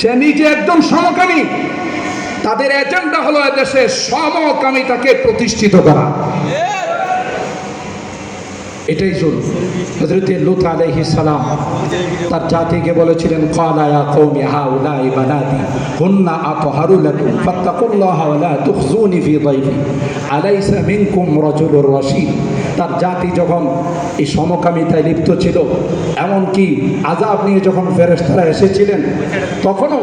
সে নিজে একদম সমকামী। তাদের এজেন্ডা হলো এদেশে সমকামিতাকে প্রতিষ্ঠিত করা। এটাই জন্য হজরতে লুত আলাইহিস সালাম তার জাতিকে বলেছিলেন, ক্বালা ইয়া কওমি হাউলাই বানাতি হুন্না আতহারু লাকুম, ফাত্তাকুল্লাহা ওয়া লা তুখজুনি ফি দাইফি, আলাইসা মিনকুম রাজুলুর রাশীদ। তার জাতি যখন এই সমকামিতায় লিপ্ত ছিল, এমনকি আজাব নিয়ে যখন ফেরেশতারা এসেছিলেন, তখনও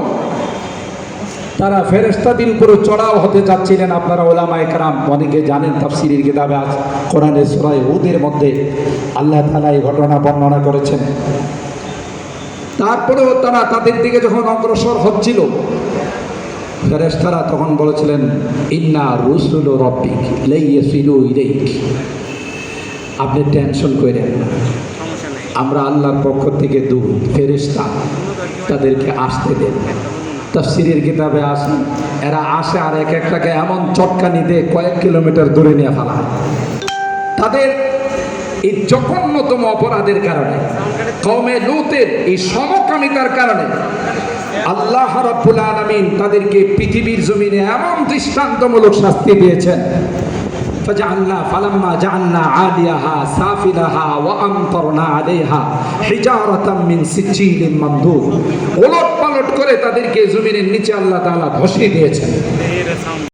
তারা ফেরেস্তাদের উপরে চড়াও হতে চাচ্ছিলেন। আপনারা ওলামা একরাম অনেকে জানেন তাফসিরের কিতাবে আজ, কোরআনের সুরায় উদের মধ্যে আল্লাহ তালা এই ঘটনা বর্ণনা করেছেন। তারপরেও তারা তাদের দিকে যখন অগ্রসর হচ্ছিল ফেরেস্তারা তখন বলেছিলেন, ইন্না রুসুল রব্বিক লেইয়ে ফিরু ইলেইক। আপনি টেনশন করেন না। আমরা আল্লাহর পক্ষ থেকে দূর ফেরেস্তা তাদেরকে আসতে দেন। তফসিরের কিতাবে আসে এরা আসে আর এক একটাকে এমন চটকানি দিয়ে, কয়েক কিলোমিটার দূরে নিয়ে ফেলা। তাদের এই জঘন্যতম অপরাধের কারণে কমে লুতের এই সমকামিতার কারণে আল্লাহ রাব্বুল আলামিন তাদেরকে পৃথিবীর জমিনে এমন দৃষ্টান্তমূলক শাস্তি দিয়েছেন। فجعلنا فلما جعلنا عاليها سافلها وامطرنا عليها حجارة من سجيل منضود ওলট পালট করে তাদেরকে জমিনের নিচে আল্লাহ তাআলা ধসিয়ে দিয়েছেন